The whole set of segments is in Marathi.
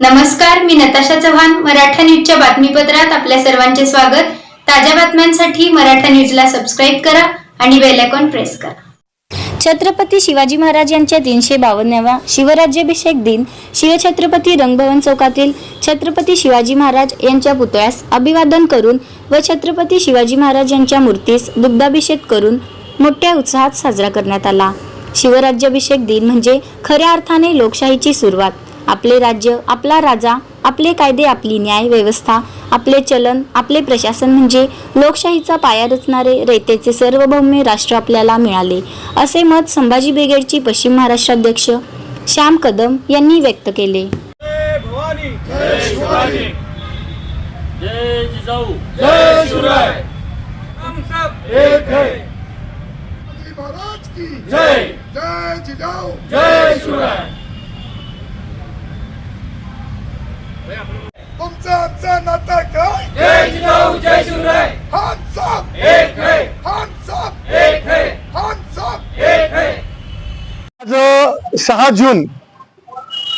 नमस्कार मी नताशा चव्हाण मराठा न्यूजच्या बातमीपत्रात आपल्या सर्वांचे स्वागत. ताज्या बातम्यांसाठी मराठा न्यूजला सबस्क्राईब करा आणि बेल आयकॉन प्रेस करा. छत्रपती शिवाजी महाराज यांच्या तीनशे बावन्नावा शिवराज्याभिषेक दिन शिवछत्रपती रंगभवन चौकातील छत्रपती शिवाजी महाराज यांच्या पुतळ्यास अभिवादन करून व छत्रपती शिवाजी महाराज यांच्या मूर्तीस दुग्धाभिषेक करून मोठ्या उत्साहात साजरा करण्यात आला. शिवराज्याभिषेक दिन म्हणजे खऱ्या अर्थाने लोकशाहीची सुरुवात. आपले राज्य आपला राजा आपले कायदे आपली न्याय व्यवस्था आपले चलन आपले प्रशासन म्हणजे लोकशाहीचा पाया रचणारे रयतेचे सार्वभौम्य राष्ट्र आपल्याला मिळाले. असे मत संभाजी ब्रिगेडची पश्चिम महाराष्ट्राध्यक्ष श्याम कदम यांनी व्यक्त केले. जय भवानी. जय सहा जून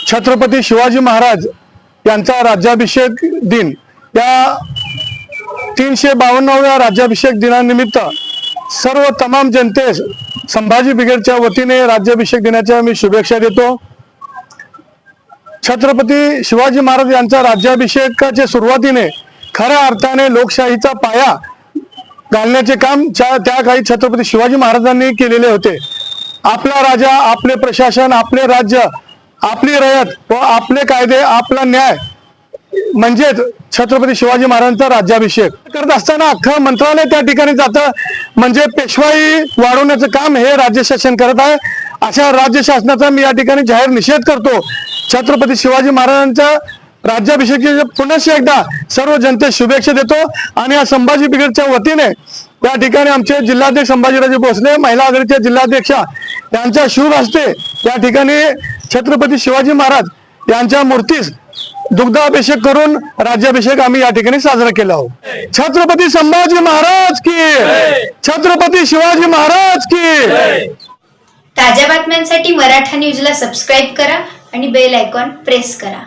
छत्रपती शिवाजी महाराज यांचा राज्याभिषेक दिन. या तीनशे बावन्नाव्या राज्याभिषेक दिनानिमित्त सर्व तमाम जनतेस संभाजी ब्रिगेडच्या वतीने राज्याभिषेक दिनाच्या मी शुभेच्छा देतो. छत्रपती शिवाजी महाराज यांच्या राज्याभिषेकाच्या सुरुवातीने खऱ्या अर्थाने लोकशाहीचा पाया घालण्याचे काम त्या काही छत्रपती शिवाजी महाराजांनी केलेले होते. आपला राजा आपले प्रशासन आपले राज्य आपली रयत व आपले कायदे आपला न्याय. म्हणजेच छत्रपती शिवाजी महाराजांचा राज्याभिषेक. करत असताना अख्खं मंत्रालय त्या ठिकाणी जातं. म्हणजे पेशवाई वाढवण्याचं काम हे राज्य शासन करत आहे. अशा राज्य शासनाचा मी या ठिकाणी जाहीर निषेध करतो. छत्रपती शिवाजी महाराजांच्या राज्याभिषेकाच्या पुनश्च एकदा सर्व जनतेस शुभेच्छा देतो. आणि या संभाजी ब्रिगेडच्या वतीने या ठिकाणी आमचे जिल्हाध्यक्ष संभाजीराजे भोसले महिला आघाडीच्या जिल्हाध्यक्षा त्यांच्या शुभ हस्ते या ठिकाणी छत्रपती शिवाजी महाराज यांच्या मूर्तीस दुग्धाभिषेक करून राज्याभिषेक आम्ही या ठिकाणी साजरा केला आहोत छत्रपती संभाजी महाराज की! छत्रपती शिवाजी महाराज की! ताज्या बातम्यांसाठी मराठा न्यूजला सबस्क्राईब करा आणि बेल आयकॉन प्रेस करा.